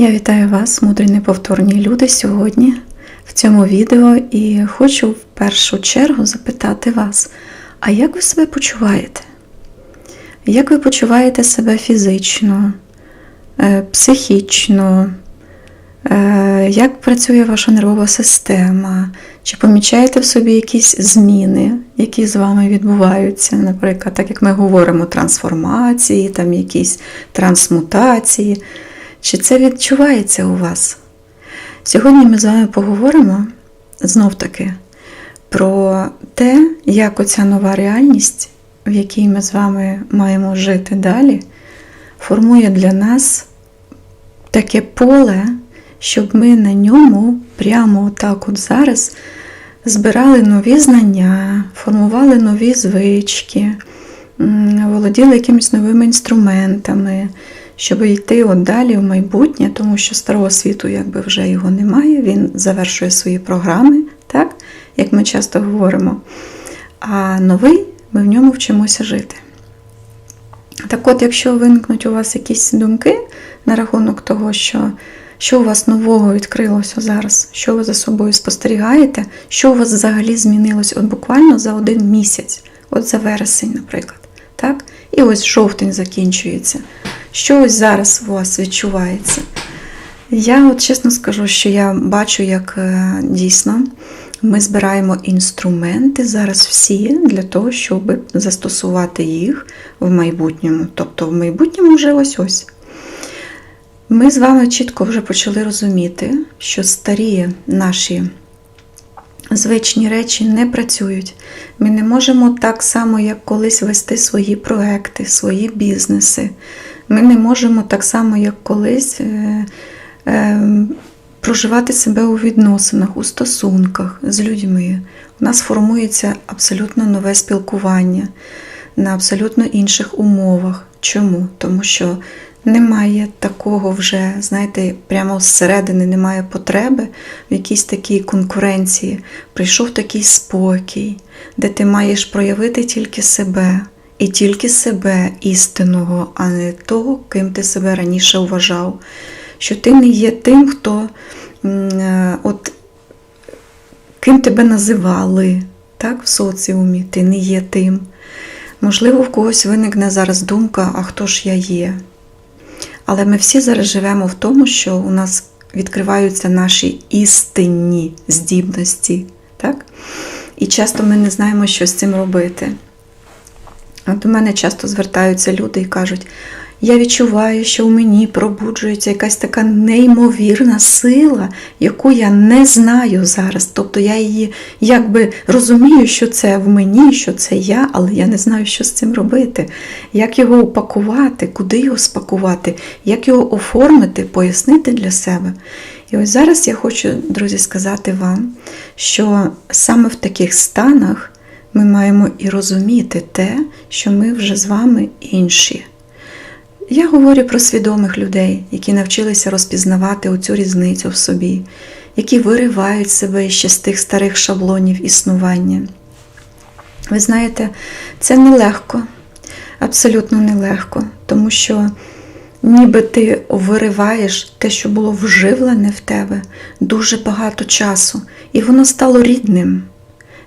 Я вітаю вас, мудрі неповторні люди, сьогодні в цьому відео і хочу в першу чергу запитати вас, а як ви себе почуваєте? Як ви почуваєте себе фізично, е, психічно? Е, Як працює ваша нервова система? Чи помічаєте в собі якісь зміни, які з вами відбуваються? Наприклад, так як ми говоримо, трансформації, там якісь трансмутації. Чи це відчувається у вас? Сьогодні ми з вами поговоримо знов таки про те, як оця нова реальність, в якій ми з вами маємо жити далі, формує для нас таке поле, щоб ми на ньому прямо отак от зараз збирали нові знання, формували нові звички, володіли якимись новими інструментами, щоб йти от далі в майбутнє, тому що старого світу якби вже його немає, він завершує свої програми, так, як ми часто говоримо. А новий ми в ньому вчимося жити. Так от, якщо виникнуть у вас якісь думки на рахунок того, що, що у вас нового відкрилося зараз, що ви за собою спостерігаєте, що у вас взагалі змінилось от буквально за один місяць, от за вересень, наприклад. Так? І ось жовтень закінчується. Що ось зараз у вас відчувається? Я от чесно скажу, що я бачу, як е, дійсно ми збираємо інструменти зараз всі для того, щоб застосувати їх в майбутньому. Тобто в майбутньому вже ось ось. Ми з вами чітко вже почали розуміти, що старі наші звичні речі не працюють. Ми не можемо так само, як колись вести свої проекти, свої бізнеси. Ми не можемо так само, як колись. е, е, Проживати себе у відносинах, у стосунках з людьми. У нас формується абсолютно нове спілкування на абсолютно інших умовах. Чому? Тому що немає такого вже, знаєте, прямо зсередини немає потреби в якійсь такій конкуренції. Прийшов такий спокій, де ти маєш проявити тільки себе. І тільки себе істинного, а не того, ким ти себе раніше вважав. Що ти не є тим, хто от, ким тебе називали так, в соціумі, ти не є тим. Можливо, в когось виникне зараз думка, а хто ж я є? Але ми всі зараз живемо в тому, що у нас відкриваються наші істинні здібності. Так? І часто ми не знаємо, що з цим робити. До мене часто звертаються люди і кажуть, я відчуваю, що у мені пробуджується якась така неймовірна сила, яку я не знаю зараз. Тобто я її якби розумію, що це в мені, що це я, але я не знаю, що з цим робити. Як його упакувати, куди його спакувати, як його оформити, пояснити для себе. І ось зараз я хочу, друзі, сказати вам, що саме в таких станах ми маємо і розуміти те, що ми вже з вами інші. Я говорю про свідомих людей, які навчилися розпізнавати оцю різницю в собі, які виривають себе ще з тих старих шаблонів існування. Ви знаєте, це нелегко, абсолютно нелегко, тому що ніби ти вириваєш те, що було вживлене в тебе дуже багато часу, і воно стало рідним,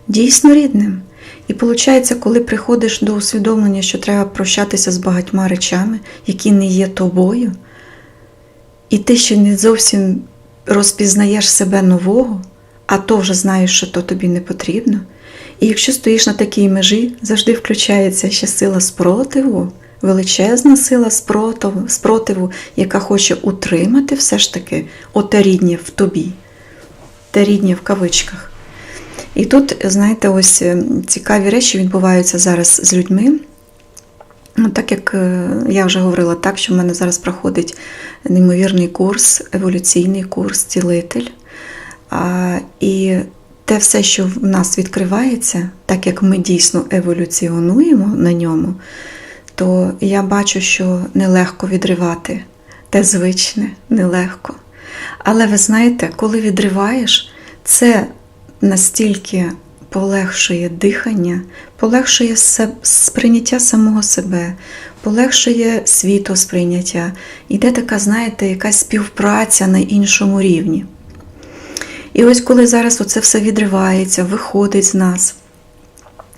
дійсно рідним. І виходить, коли приходиш до усвідомлення, що треба прощатися з багатьма речами, які не є тобою, і ти ще не зовсім розпізнаєш себе нового, а то вже знаєш, що то тобі не потрібно. І якщо стоїш на такій межі, завжди включається ще сила спротиву, величезна сила спротиву, спротиву, яка хоче утримати все ж таки оте ріднє в тобі, те ріднє в кавичках. І тут, знаєте, ось е, цікаві речі відбуваються зараз з людьми. Ну, Так як е, я вже говорила так, що в мене зараз проходить неймовірний курс, еволюційний курс, цілитель. А, І те все, що в нас відкривається, так як ми дійсно еволюціонуємо на ньому, то я бачу, що нелегко відривати те звичне, нелегко. Але ви знаєте, коли відриваєш, це настільки полегшує дихання, полегшує сприйняття самого себе, полегшує світосприйняття. Іде така, знаєте, якась співпраця на іншому рівні. І ось коли зараз оце все відривається, виходить з нас.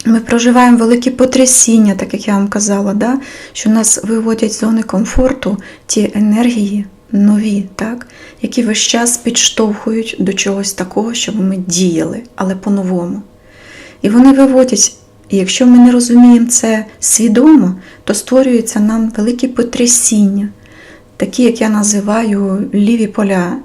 Ми проживаємо великі потрясіння, так як я вам казала, да? що нас виводять з зони комфорту ті енергії нові, так? які весь час підштовхують до чогось такого, щоб ми діяли, але по-новому. І вони виводять, і якщо ми не розуміємо це свідомо, то створюються нам великі потрясіння, такі, як я називаю ліві поля,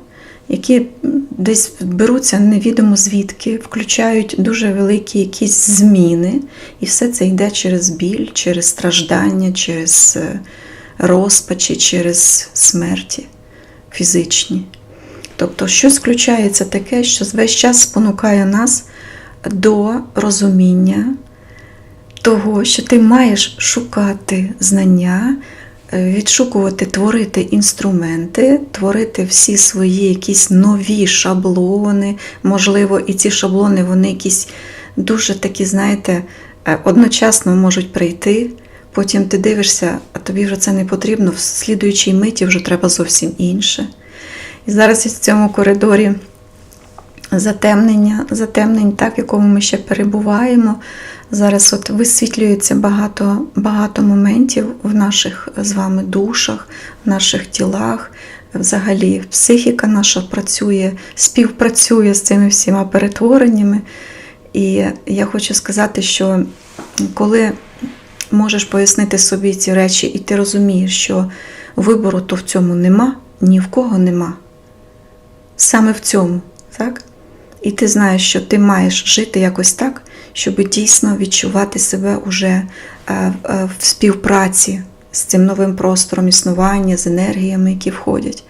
які десь беруться невідомо звідки, включають дуже великі якісь зміни, і все це йде через біль, через страждання, через е, розпачі, через смерті фізичні. Тобто щось включається таке, що весь час спонукає нас до розуміння того, що ти маєш шукати знання, е, відшукувати, творити інструменти, творити всі свої якісь нові шаблони. Можливо, і ці шаблони, вони якісь дуже такі, знаєте, е, одночасно можуть прийти. Потім ти дивишся, а тобі вже це не потрібно, в слідуючій миті вже треба зовсім інше. І зараз в цьому коридорі затемнення, затемнень, так, в якому ми ще перебуваємо. Зараз от висвітлюється багато, багато моментів в наших з вами душах, в наших тілах. Взагалі, психіка наша працює, співпрацює з цими всіма перетвореннями. І я хочу сказати, що коли можеш пояснити собі ці речі, і ти розумієш, що вибору то в цьому нема, ні в кого нема. Саме в цьому, так? І ти знаєш, що ти маєш жити якось так, щоб дійсно відчувати себе уже е, е, в співпраці з цим новим простором існування, з енергіями, які входять.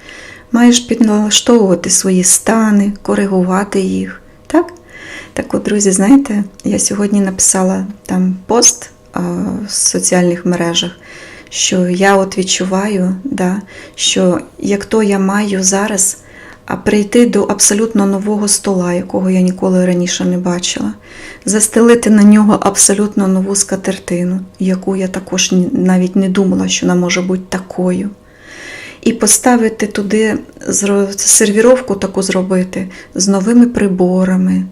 Маєш підналаштовувати свої стани, коригувати їх. Так, Так от, друзі, знаєте, я сьогодні написала там пост в соціальних мережах, що я от відчуваю, да, що як то я маю зараз прийти до абсолютно нового стола, якого я ніколи раніше не бачила, застелити на нього абсолютно нову скатертину, яку я також навіть не думала, що вона може бути такою. І поставити туди сервіровку таку зробити з новими приборами,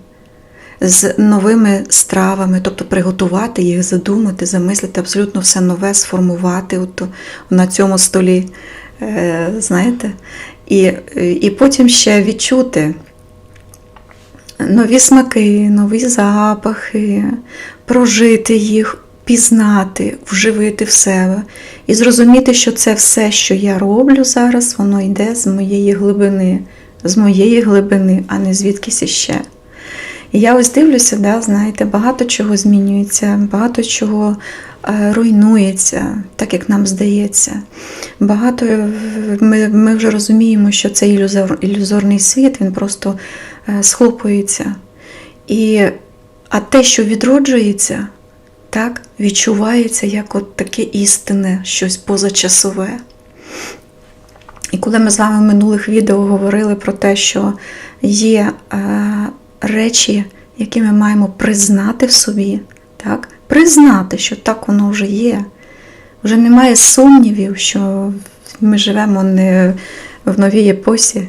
з новими стравами, тобто приготувати їх, задумати, замислити, абсолютно все нове, сформувати от на цьому столі. Е, знаєте, і, і потім ще відчути нові смаки, нові запахи, прожити їх, пізнати, вживити в себе і зрозуміти, що це все, що я роблю зараз, воно йде з моєї глибини, з моєї глибини, а не звідкись іще. Я ось дивлюся, да, знаєте, багато чого змінюється, багато чого е, руйнується, так як нам здається. Багато ми ми вже розуміємо, що цей ілюзор, ілюзорний світ він просто е, схлопується. І, А те, що відроджується, так, відчувається як от таке істинне, щось позачасове. І коли ми з вами в минулих відео говорили про те, що є е, речі, які ми маємо признати в собі, так? признати, що так воно вже є. Вже немає сумнівів, що ми живемо не в новій епосі.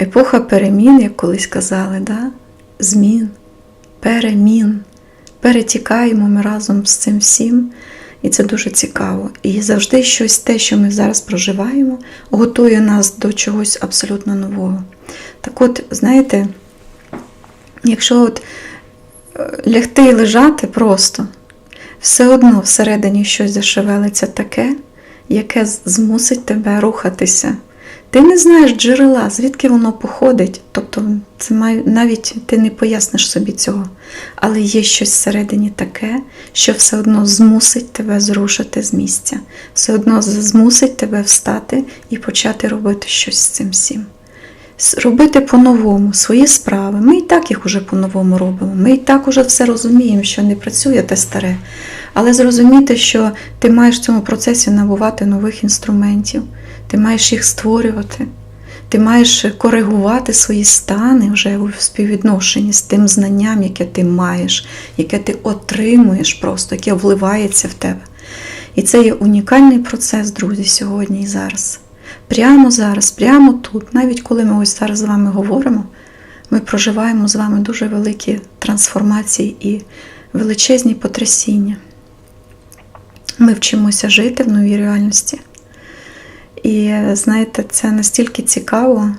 Епоха перемін, як колись казали, да? змін, перемін. Перетікаємо ми разом з цим всім. І це дуже цікаво. І завжди щось те, що ми зараз проживаємо, готує нас до чогось абсолютно нового. Так от, знаєте, якщо от е, лягти і лежати просто, все одно всередині щось зашевелиться таке, яке змусить тебе рухатися. Ти не знаєш джерела, звідки воно походить, тобто це має, навіть ти не поясниш собі цього. Але є щось всередині таке, що все одно змусить тебе зрушити з місця, все одно змусить тебе встати і почати робити щось з цим всім робити по-новому свої справи. Ми і так їх уже по-новому робимо. Ми і так уже все розуміємо, що не працює те старе. Але зрозуміти, що ти маєш в цьому процесі набувати нових інструментів, ти маєш їх створювати, ти маєш коригувати свої стани вже у співвідношенні з тим знанням, яке ти маєш, яке ти отримуєш просто, яке вливається в тебе. І це є унікальний процес, друзі, сьогодні і зараз. Прямо зараз, прямо тут, навіть коли ми ось зараз з вами говоримо, ми проживаємо з вами дуже великі трансформації і величезні потрясіння. Ми вчимося жити в новій реальності. І знаєте, це настільки цікаво.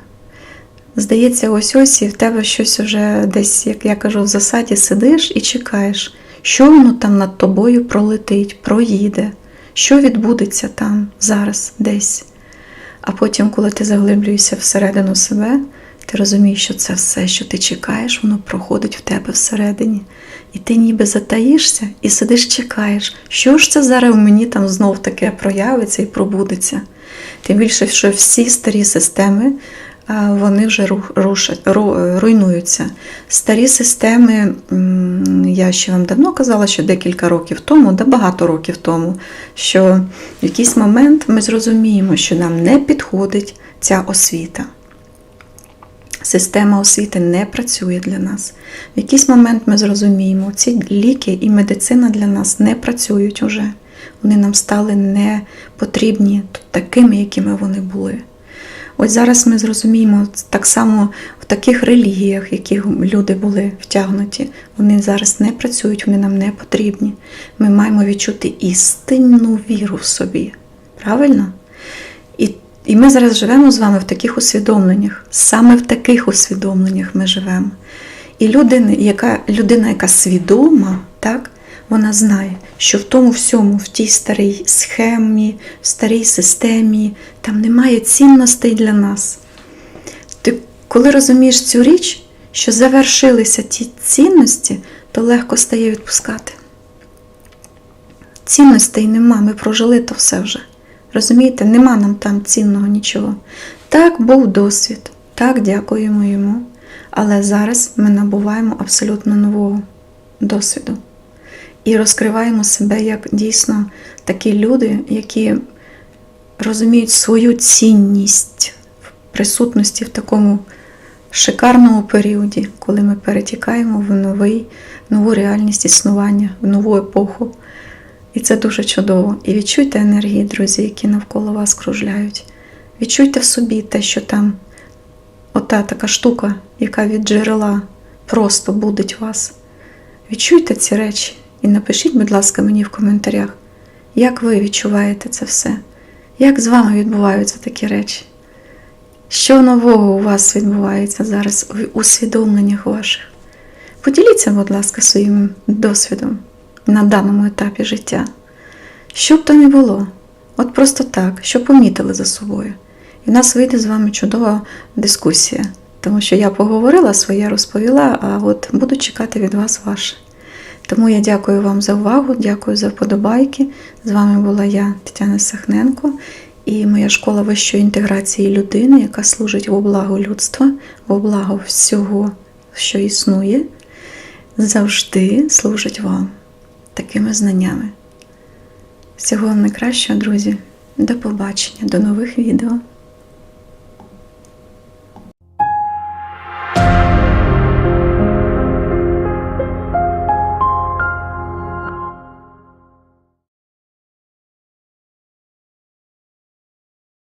Здається, ось ось і в тебе щось уже десь, як я кажу, в засаді сидиш і чекаєш, що воно там над тобою пролетить, проїде, що відбудеться там зараз десь. А потім, коли ти заглиблюєшся всередину себе, ти розумієш, що це все, що ти чекаєш, воно проходить в тебе всередині. І ти ніби затаїшся і сидиш, чекаєш, що ж це зараз в мені там знов таке проявиться і пробудеться. Тим більше, що всі старі системи вони вже рушать, руйнуються. Старі системи, я ще вам давно казала, що декілька років тому, да багато років тому, що в якийсь момент ми зрозуміємо, що нам не підходить ця освіта. Система освіти не працює для нас. В якийсь момент ми зрозуміємо, ці ліки і медицина для нас не працюють уже. Вони нам стали не потрібні такими, якими вони були. Ось зараз ми зрозуміємо так само в таких релігіях, в яких люди були втягнуті, вони зараз не працюють, вони нам не потрібні. Ми маємо відчути істинну віру в собі. Правильно? І, і ми зараз живемо з вами в таких усвідомленнях. Саме в таких усвідомленнях ми живемо. І людина, яка, людина, яка свідома, так, вона знає, що в тому всьому, в тій старій схемі, в старій системі, там немає цінностей для нас. Ти коли розумієш цю річ, що завершилися ті цінності, то легко стає відпускати. Цінностей нема, ми прожили то все вже. Розумієте, нема нам там цінного нічого. Так, був досвід, так, дякуємо йому. Але зараз ми набуваємо абсолютно нового досвіду і розкриваємо себе як дійсно такі люди, які розуміють свою цінність в присутності в такому шикарному періоді, коли ми перетікаємо в новий, нову реальність існування, в нову епоху. І це дуже чудово. І відчуйте енергії, друзі, які навколо вас кружляють. Відчуйте в собі те, що там ота така штука, яка від джерела просто будить вас. Відчуйте ці речі і напишіть, будь ласка, мені в коментарях, як ви відчуваєте це все, як з вами відбуваються такі речі. Що нового у вас відбувається зараз у усвідомленнях ваших? Поділіться, будь ласка, своїм досвідом на даному етапі життя. Що б то не було, от просто так, що помітили за собою. І в нас вийде з вами чудова дискусія, тому що я поговорила своє, розповіла, а от буду чекати від вас ваше. Тому я дякую вам за увагу, дякую за вподобайки. З вами була я, Тетяна Сахненко, і моя школа вищої інтеграції людини, яка служить во благо людства, во благо всього, що існує, завжди служить вам такими знаннями. Всього вам найкращого, друзі. До побачення, до нових відео.